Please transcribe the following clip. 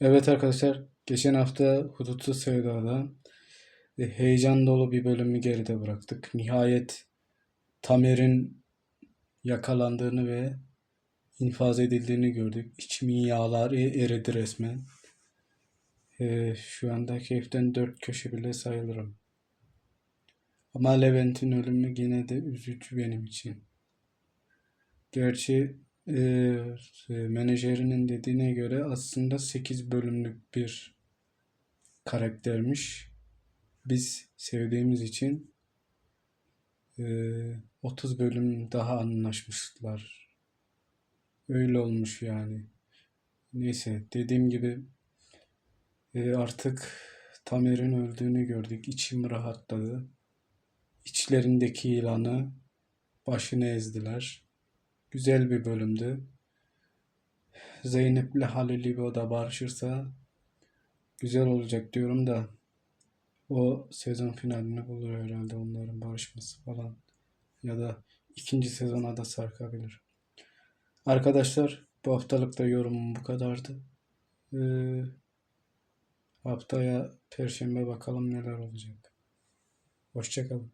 Evet arkadaşlar, geçen hafta Hudutsuz Sevda'da e, heyecan dolu bir bölümü geride bıraktık. Nihayet Tamer'in yakalandığını ve infaz edildiğini gördük. İçimin yağları eridi resmen. E, şu anda keyiften dört köşe bile sayılırım. Ama Levent'in ölümü yine de üzücü benim için. Gerçi e, menajerinin dediğine göre aslında 8 bölümlük bir karaktermiş. Biz sevdiğimiz için e, 30 bölüm daha anlaşmışlar. Öyle olmuş yani. Neyse dediğim gibi e, artık Tamer'in öldüğünü gördük. İçim rahatladı. İçlerindeki yılanı başını ezdiler. Güzel bir bölümdü. Zeynep'le Halil İbo da barışırsa güzel olacak diyorum da o sezon finalini bulur herhalde onların barışması falan ya da ikinci sezona da sarkabilir. Arkadaşlar bu haftalık da yorumum bu kadardı. Ee, haftaya Perşembe bakalım neler olacak. Hoşçakalın.